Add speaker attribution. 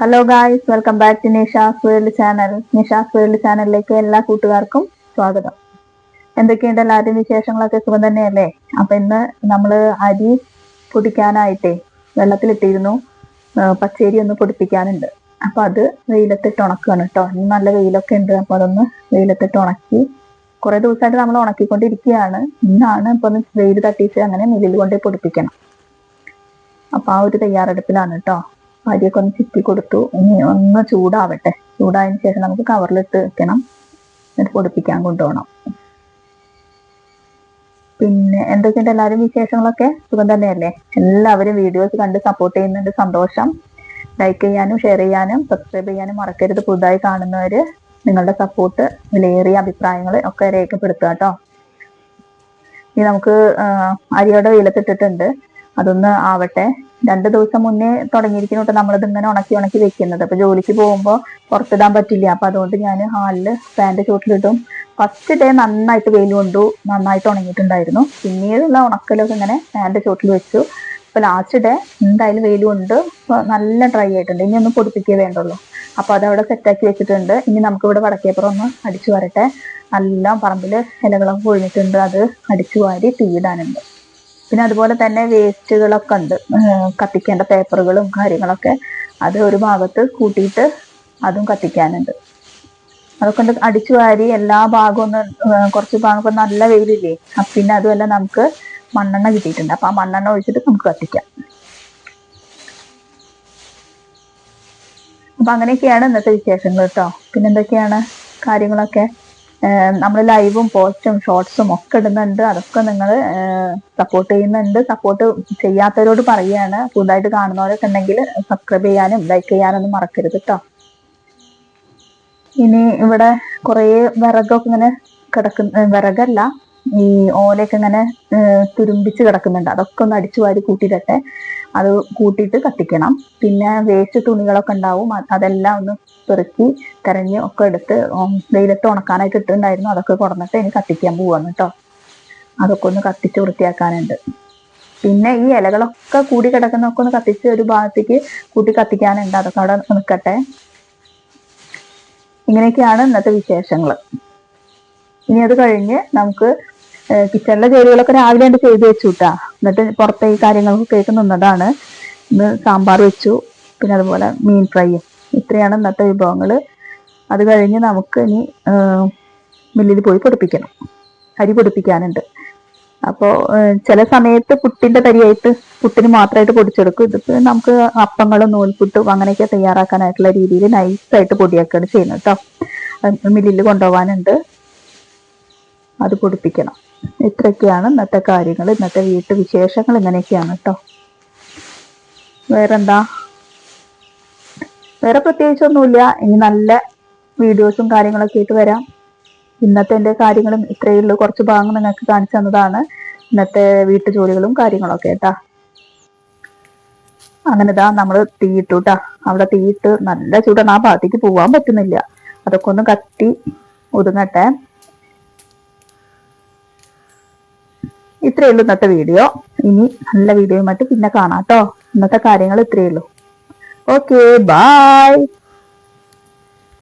Speaker 1: Hello guys welcome back to Nisha's world channel Nisha's world ചാനലിലേക്ക് എല്ലാ കൂട്ടുകാർക്കും സ്വാഗതം. എന്തൊക്കെയുണ്ട് എല്ലാവരുടെയും വിശേഷങ്ങളൊക്കെ? സുഖം തന്നെയല്ലേ? അപ്പൊ ഇന്ന് നമ്മൾ അരി പൊടിക്കാനായിട്ടേ വെള്ളത്തിലിട്ടിരുന്നു. പച്ചേരി ഒന്ന് പൊടിപ്പിക്കാനുണ്ട്. അപ്പൊ അത് വെയിലത്തിട്ട് ഉണക്കുകയാണ് കേട്ടോ ഇന്ന് നല്ല വെയിലൊക്കെ ഉണ്ട്. അപ്പൊ അതൊന്ന് വെയിലത്തിട്ട് ഉണക്കി കുറെ ദിവസമായിട്ട് നമ്മൾ ഉണക്കിക്കൊണ്ടിരിക്കുകയാണ്. ഇന്നാണ് ഇപ്പൊ ഒന്ന് വെയിൽ തട്ടിയിട്ട് അങ്ങനെ മില്ലിൽ കൊണ്ടുപോയി പൊടിപ്പിക്കണം. അപ്പൊ ആ ഒരു തയ്യാറെടുപ്പിലാണ് കേട്ടോ അരിയൊക്കെ ഒന്ന് ചിപ്പി കൊടുത്തു. ഇനി ഒന്ന് ചൂടാവട്ടെ. ചൂടായതിനു ശേഷം നമുക്ക് കവറിലിട്ട് വെക്കണം. എന്നിട്ട് പൊടിപ്പിക്കാൻ കൊണ്ടുപോകണം. പിന്നെ എന്തൊക്കെയുണ്ട് എല്ലാവരും വിശേഷങ്ങളൊക്കെ? സുഖം തന്നെയല്ലേ? എല്ലാവരും വീഡിയോസ് കണ്ട് സപ്പോർട്ട് ചെയ്യുന്നുണ്ട് സന്തോഷം. ലൈക്ക് ചെയ്യാനും ഷെയർ ചെയ്യാനും സബ്സ്ക്രൈബ് ചെയ്യാനും മറക്കരുത്. പുതുതായി കാണുന്നവര് നിങ്ങളുടെ സപ്പോർട്ട് വിലയേറിയ അഭിപ്രായങ്ങൾ ഒക്കെ രേഖപ്പെടുത്തുക കേട്ടോ. ഇനി നമുക്ക് അരിയുടെ വെയിലത്തിട്ടിട്ടുണ്ട്. അതൊന്ന് ആവട്ടെ. രണ്ട് ദിവസം മുന്നേ തുടങ്ങിയിരിക്കുന്നുണ്ട് നമ്മളിത് ഇങ്ങനെ ഉണക്കി ഉണക്കി വെക്കുന്നത്. അപ്പൊ ജോലിക്ക് പോകുമ്പോൾ പുറത്തിടാൻ പറ്റില്ല. അപ്പൊ അതുകൊണ്ട് ഞാൻ ഹാളിൽ പാന്റ് ചൂട്ടിലിടും ഫസ്റ്റ് ഡേ നന്നായിട്ട് വെയിൽ കൊണ്ടു നന്നായിട്ട് ഉണങ്ങിയിട്ടുണ്ടായിരുന്നു. പിന്നീടുള്ള ഉണക്കലൊക്കെ ഇങ്ങനെ പാന്റ് ചൂട്ടിൽ വെച്ചു. ഇപ്പൊ ലാസ്റ്റ് ഡേ എന്തായാലും വെയിൽ കൊണ്ട് നല്ല ഡ്രൈ ആയിട്ടുണ്ട്. ഇനി ഒന്ന് പൊടിപ്പിക്കേ വേണ്ടുള്ളൂ. അപ്പൊ അതവിടെ സെറ്റാക്കി വെച്ചിട്ടുണ്ട്. ഇനി നമുക്ക് ഇവിടെ വടക്കേപ്പുറം ഒന്ന് അടിച്ചു വരട്ടെ. നല്ല പറമ്പിൽ ഇലകളൊക്കെ കൊഴിഞ്ഞിട്ടുണ്ട്. അത് അടിച്ചു വാരി തീയിടാനുണ്ട് പിന്നെ അതുപോലെ തന്നെ വേസ്റ്റുകളൊക്കെ ഉണ്ട്. കത്തിക്കേണ്ട പേപ്പറുകളും കാര്യങ്ങളൊക്കെ അത് ഒരു ഭാഗത്ത് കൂട്ടിയിട്ട് അതും കത്തിക്കാനുണ്ട്. അതൊക്കെ അടിച്ചു വാരി എല്ലാ ഭാഗവും ഒന്ന് കുറച്ച് ഭാഗം നല്ല വെയിലില്ലേ? പിന്നെ അതുമല്ല നമുക്ക് മണ്ണെണ്ണ കിട്ടിയിട്ടുണ്ട്. അപ്പൊ ആ മണ്ണെണ്ണ ഒഴിച്ചിട്ട് നമുക്ക് കത്തിക്കാം. അപ്പൊ അങ്ങനെയൊക്കെയാണ് ഇന്നത്തെ വിശേഷങ്ങൾ കേട്ടോ പിന്നെന്തൊക്കെയാണ് കാര്യങ്ങളൊക്കെ? നമ്മൾ ലൈവും പോസ്റ്റും ഷോർട്സും ഒക്കെ ഇടുന്നുണ്ട്. അതൊക്കെ നിങ്ങൾ സപ്പോർട്ട് ചെയ്യുന്നുണ്ട്. സപ്പോർട്ട് ചെയ്യാത്തവരോട് പറയുകയാണ് പുതുതായിട്ട് കാണുന്നവരൊക്കെ ഉണ്ടെങ്കിൽ സബ്സ്ക്രൈബ് ചെയ്യാനും ലൈക്ക് ചെയ്യാനൊന്നും മറക്കരുത് കേട്ടോ ഇനി ഇവിടെ കുറേ വിറകൊക്കെ ഇങ്ങനെ കിടക്കുന്ന വിറകല്ല. ഈ ഓലയൊക്കെ ഇങ്ങനെ തുരുമ്പിച്ച് കിടക്കുന്നുണ്ട്. അതൊക്കെ ഒന്ന് അടിച്ചു വാരി കൂട്ടിയിട്ടെ അത് കൂട്ടിയിട്ട് കത്തിക്കണം. പിന്നെ വേസ്റ്റ് തുണികളൊക്കെ ഉണ്ടാവും. അത് അതെല്ലാം ഒന്ന് പെറുക്കി കരഞ്ഞ് ഒക്കെ എടുത്ത് വെയിലത്ത് ഉണക്കാനായിട്ട് ഇട്ടുണ്ടായിരുന്നു അതൊക്കെ കൊടുന്നിട്ട് ഇനി കത്തിക്കാൻ പോവാന്ന് കേട്ടോ. അതൊക്കെ ഒന്ന് കത്തിച്ച് വൃത്തിയാക്കാനുണ്ട്. പിന്നെ ഈ ഇലകളൊക്കെ കൂടി കിടക്കുന്നൊക്കെ ഒന്ന് കത്തിച്ച് ഒരു ഭാഗത്തേക്ക് കൂട്ടി കത്തിക്കാനുണ്ട്. അതൊക്കെ അവിടെ നിൽക്കട്ടെ. ഇങ്ങനെയൊക്കെയാണ് ഇന്നത്തെ വിശേഷങ്ങൾ ഇനി അത് കഴിഞ്ഞ് നമുക്ക് കിച്ചണിലെ ജോലികളൊക്കെ രാവിലെ ഉണ്ട് ചെയ്തു വെച്ചു കേട്ടാ എന്നിട്ട് പുറത്തെ ഈ കാര്യങ്ങളൊക്കെ കേട്ട് നിന്നതാണ്. ഇന്ന് സാമ്പാർ വെച്ചു. പിന്നെ അതുപോലെ മീൻ ഫ്രൈയും. ഇത്രയാണ് ഇന്നത്തെ വിഭവങ്ങൾ അത് കഴിഞ്ഞ് നമുക്ക് ഇനി മില്ലിൽ പോയി പൊടിപ്പിക്കണം. അരി പൊടിപ്പിക്കാനുണ്ട്. അപ്പോൾ ചില സമയത്ത് പുട്ടിന്റെ തരിയായിട്ട് പുട്ടിന് മാത്രമായിട്ട് പൊടിച്ചെടുക്കും. ഇതിപ്പോൾ നമുക്ക് അപ്പങ്ങളും നൂൽപുട്ടും അങ്ങനെയൊക്കെ തയ്യാറാക്കാനായിട്ടുള്ള രീതിയിൽ നൈസായിട്ട് പൊടിയാക്കുകയാണ് ചെയ്യുന്നത് കേട്ടോ മില്ലിൽ കൊണ്ടുപോകാനുണ്ട്. അത് പൊടിപ്പിക്കണം. ഇത്രയൊക്കെയാണ് ഇന്നത്തെ കാര്യങ്ങൾ ഇന്നത്തെ വീട്ടു വിശേഷങ്ങൾ ഇങ്ങനെയൊക്കെയാണ് കേട്ടോ വേറെന്താ? വേറെ പ്രത്യേകിച്ചൊന്നുമില്ല. ഇനി നല്ല വീഡിയോസും കാര്യങ്ങളൊക്കെ ആയിട്ട് വരാം. ഇന്നത്തെ എന്റെ കാര്യങ്ങളും ഇത്രയേ ഉള്ളൂ. കുറച്ച് ഭാഗങ്ങൾ നിങ്ങൾക്ക് കാണിച്ചു തന്നതാണ്. ഇന്നത്തെ വീട്ടു ജോലികളും കാര്യങ്ങളൊക്കെ കേട്ടാ അങ്ങനെ ഇതാ നമ്മൾ തീയിട്ടു കേട്ടാ അവിടെ തീയിട്ട് നല്ല ചൂടാണ്. ആ ഭാഗത്തേക്ക് പോവാൻ പറ്റുന്നില്ല. അതൊക്കെ ഒന്ന് കത്തി ഒതുങ്ങട്ടെ. ഇത്രയേ ഉള്ളൂ ഇന്നത്തെ വീഡിയോ ഇനി നല്ല വീഡിയോയുമായിട്ട് പിന്നെ കാണാം കേട്ടോ ഇന്നത്തെ കാര്യങ്ങൾ ഇത്രയേ ഉള്ളൂ. Okay bye